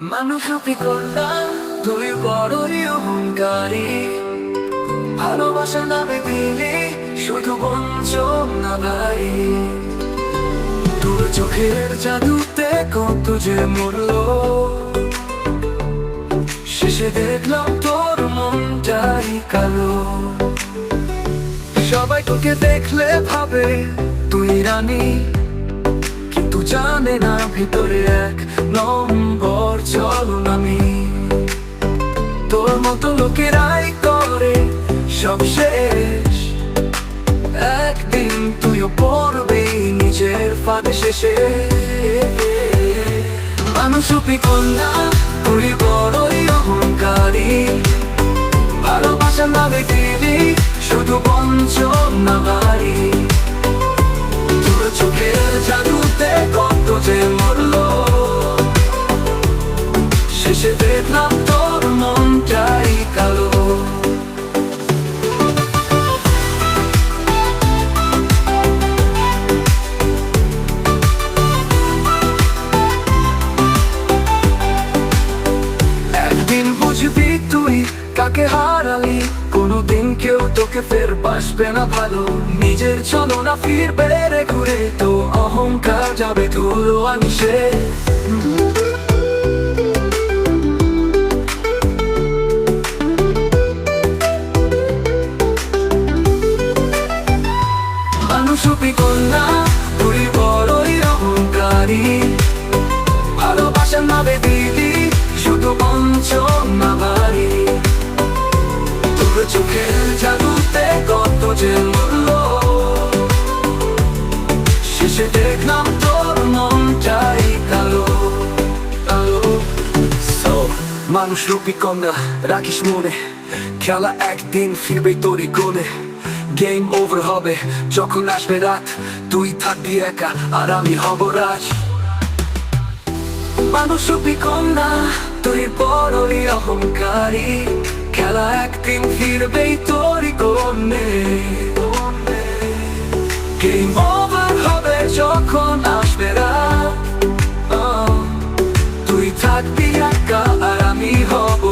মানুষ করলাম তুই বড়ই অহংকারী। ভালোবাসা নামে দিলি শুধু বঞ্চন না ভাই। তোর চোখের জাদুতে কত যে মরলো শেষে দেখলাম তোর মনটাই কালো। সবাই তোকে দেখলে ভাবে, তুই রানী। জানে না, ভিতরে এক নম্বর চলুন আমি। তোর মতো লোকেরাই করে সব শেষ। একদিন তুইও পড়বি নিজের ফাঁদে শেষে। মানুষ কন্যা তুই বড়ই অহংকারী। ভালোবাসা নামে দিলি শুধু বঞ্চন। তুই হারালি, কোনোদিন কেউ তোকে ফের বাসবে না ভালো। নিজের চলো না ফিরবে রে ঘুরে, তো অহংকার যাবে তুলো আনিসে শেষে দেখলাম তোর মনটাই কালো কালো মানুষ রূপী কন্যা, রাখিস মনে। খেলা একদিন ফিরবে তোরই কোণে। গেম ওভার হবে, যখন আসবে রাত। তুই থাকবি একা, আর আমি হব রাজ। মানুষ কন্যা, তুই বড়ই অহংকারী। খেলা একদিন ফিরবেই তোরই কোণে। হবে যখন আসবে রাত তুই থাকবি একা আর আমি হব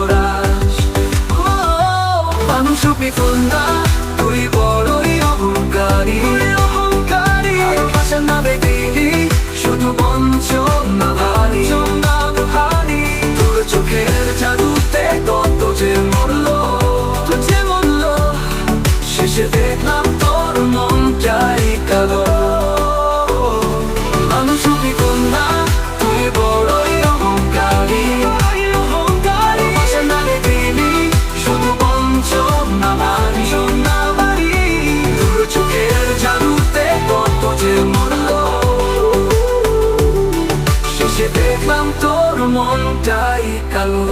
Oh, মানুষ কন্যা। তুই মনটাই কালো।